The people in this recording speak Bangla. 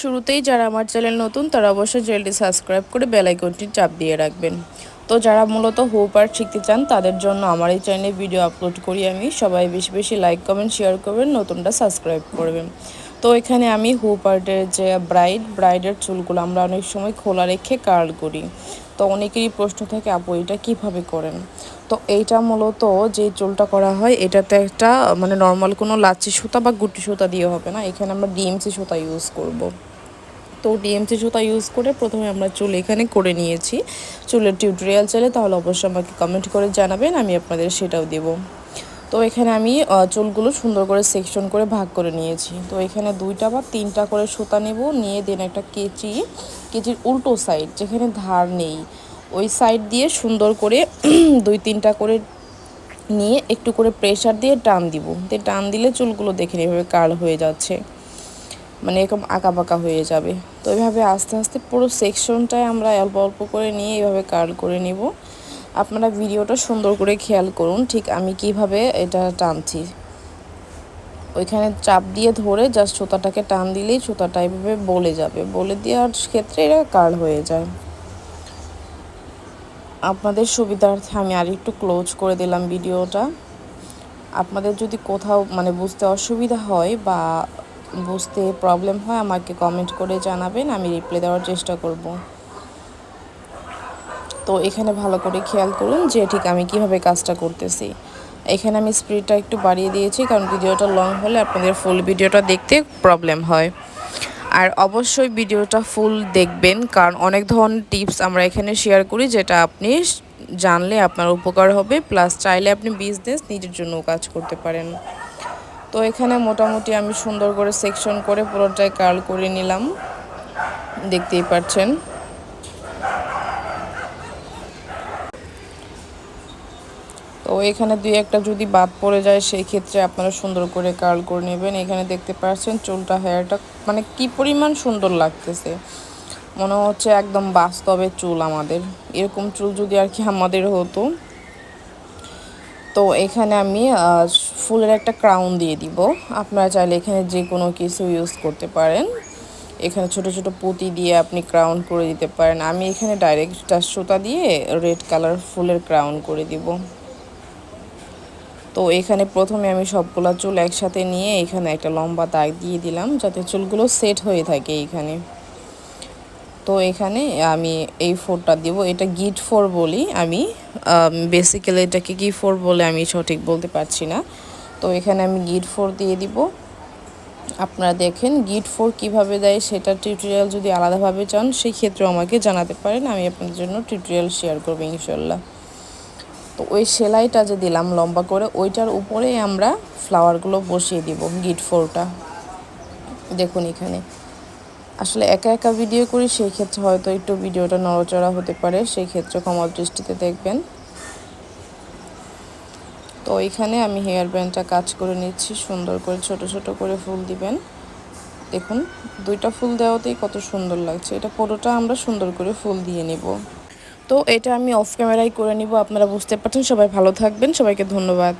শুরুতেই যারা আমার চ্যানেল নতুন, তারা অবশ্যই চ্যানেলটি সাবস্ক্রাইব করে বেল আইকনটি চাপ দিয়ে রাখবেন। তো যারা মূলত হুপ আর্ট শিখতে চান, তাদের জন্য আমার এই চ্যানেলে ভিডিও আপলোড করি আমি। সবাই বেশি বেশি লাইক, কমেন্ট, শেয়ার করবেন, নতুনটা সাবস্ক্রাইব করবেন। তো এখানে আমি হুপ আর্টের যে ব্রাইড, ব্রাইডের চুলগুলো আমরা অনেক সময় খোলা রেখে কার্ল করি। তো অনেকেরই প্রশ্ন থাকে, আপু, এটা কীভাবে করেন? তো এইটা মূলত যে চুলটা করা হয়, এটাতে একটা মানে নর্মাল কোনো লাচ্ছি সুতা বা গুটি সুতা দিয়ে হবে না। এখানে আমরা ডিএমসি সুতা ইউজ করব। তো ডিএমসি সুতা ইউজ করে প্রথমে আমরা চুল এখানে করে নিয়েছি। চুলের টিউটোরিয়াল চাইলে তাহলে অবশ্যই আমাকে কমেন্ট করে জানাবেন, আমি আপনাদের সেটাও দেবো। তো এখানে আমি চুলগুলো সুন্দর করে সেকশন করে ভাগ করে নিয়েছি। তো এখানে দুইটা বা তিনটা করে সুতা নেব। নিয়ে দেন একটা কেচি, কেচির উল্টো সাইড যেখানে ধার নেই। ওই সাইড দিয়ে সুন্দর করে দুই তিনটা করে নিয়ে একটু করে প্রেশার দিয়ে টান দিব। দিয়ে টান দিলে চুলগুলো দেখে এভাবে কার্ল হয়ে যাচ্ছে। মানে এরকম বাঁকা হয়ে যাবে। তো এইভাবে আস্তে আস্তে পুরো সেকশনটায় আমরা অল্প অল্প করে নিয়ে এইভাবে কার্ল করে নিব। আপনারা ভিডিওটা সুন্দর করে খেয়াল করুন, ঠিক আমি কীভাবে এটা টানছি। ওইখানে চাপ দিয়ে ধরে জাস্ট সুতাটাকে টান দিলেই সুতাটা এভাবে বলে যাবে। বলে দেওয়ার ক্ষেত্রে এটা কার্ল হয়ে যায়। আপনাদের সুবিধার্থে আমি আর একটু ক্লোজ করে দিলাম ভিডিওটা। আপনাদের যদি কোথাও মানে বুঝতে অসুবিধা হয় বা বুঝতে প্রবলেম হয়, আমাকে কমেন্ট করে জানাবেন, আমি রিপ্লাই দেওয়ার চেষ্টা করব। তো এখানে ভালো করে খেয়াল করুন যে ঠিক আমি কীভাবে কাজটা করতেছি। এখানে আমি স্পিডটা একটু বাড়িয়ে দিয়েছি, কারণ ভিডিওটা লং হলে আপনাদের ফুল ভিডিওটা দেখতে প্রবলেম হয়। আর অবশ্যই ভিডিওটা ফুল দেখবেন, কারণ অনেক ধরনের টিপস আমরা এখানে শেয়ার করি যেটা আপনি জানলে আপনার উপকার হবে প্লাস চাইলে আপনি বিজনেস নিজের জন্য কাজ করতে পারেন। তো এখানে মোটামুটি আমি সুন্দর করে সেকশন করে পুরোটাই কার্ল করে নিলাম। দেখতেই পাচ্ছেন। এখানে দুই একটা যদি বাদ পড়ে যায়, সেই ক্ষেত্রে আপনারা সুন্দর করে কার্ল করে নেবেন। এখানে দেখতে পাচ্ছেন চুলটা হেয়ারটা মানে কি পরিমাণ সুন্দর লাগতেছে। মনে হচ্ছে একদম বাস্তবে চুল আমাদের। এরকম চুল যদি আর কি আমাদের হতো। তো এখানে আমি ফুলের একটা ক্রাউন দিয়ে দিব। আপনারা চাইলে এখানে যে কোনো কিছু ইউজ করতে পারেন। এখানে ছোট ছোট পুঁতি দিয়ে আপনি ক্রাউন করে দিতে পারেন। আমি এখানে ডাইরেক্ট সুতা দিয়ে রেড কালার ফুলের ক্রাউন করে দিব। তো এখানে প্রথমে আমি সবগুলো চুল একসাথে নিয়ে এখানে একটা লম্বা দাগ দিয়ে দিলাম যাতে চুলগুলো সেট হয়ে থাকে এইখানে। তো এখানে আমি এই ফোরটা দিব, এটা গিট ফোর বলি আমি বেসিক্যালি এটাকে কি ফোর বলে আমি সঠিক বলতে পারছি না। তো এখানে আমি গিট ফোর দিয়ে দিব। আপনারা দেখেন গিট ফোর কীভাবে দেয় সেটা টিউটোরিয়াল যদি আলাদাভাবে চান সেই ক্ষেত্রেও আমাকে জানাতে পারেন, আমি আপনাদের জন্য টিউটোরিয়াল শেয়ার করব ইনশাল্লাহ। তো ওই সেলাইটা যে দিলাম লম্বা করে, ওইটার উপরে আমরা ফ্লাওয়ারগুলো বসিয়ে দিব গিট ফোরটা দেখুন এখানে। আসলে একা একা ভিডিও করি, সেই ক্ষেত্রে হয়তো একটু ভিডিওটা নড়চড়া হতে পারে, সেই ক্ষেত্রে ক্ষমা দৃষ্টিতে দেখবেন। তো এখানে আমি হেয়ার ব্যান্ডটা কাজ করে নিচ্ছি, সুন্দর করে, ছোট ছোট করে ফুল দিবেন। দেখুন, দুইটা ফুল দেওয়াতেই কত সুন্দর লাগছে। এটা পুরোটা আমরা সুন্দর করে ফুল দিয়ে নেব। তো এটা আমি অফ ক্যামেরাই করে নিব, আপনারা বুঝতে পারছেন। সবাই ভালো থাকবেন, সবাইকে ধন্যবাদ।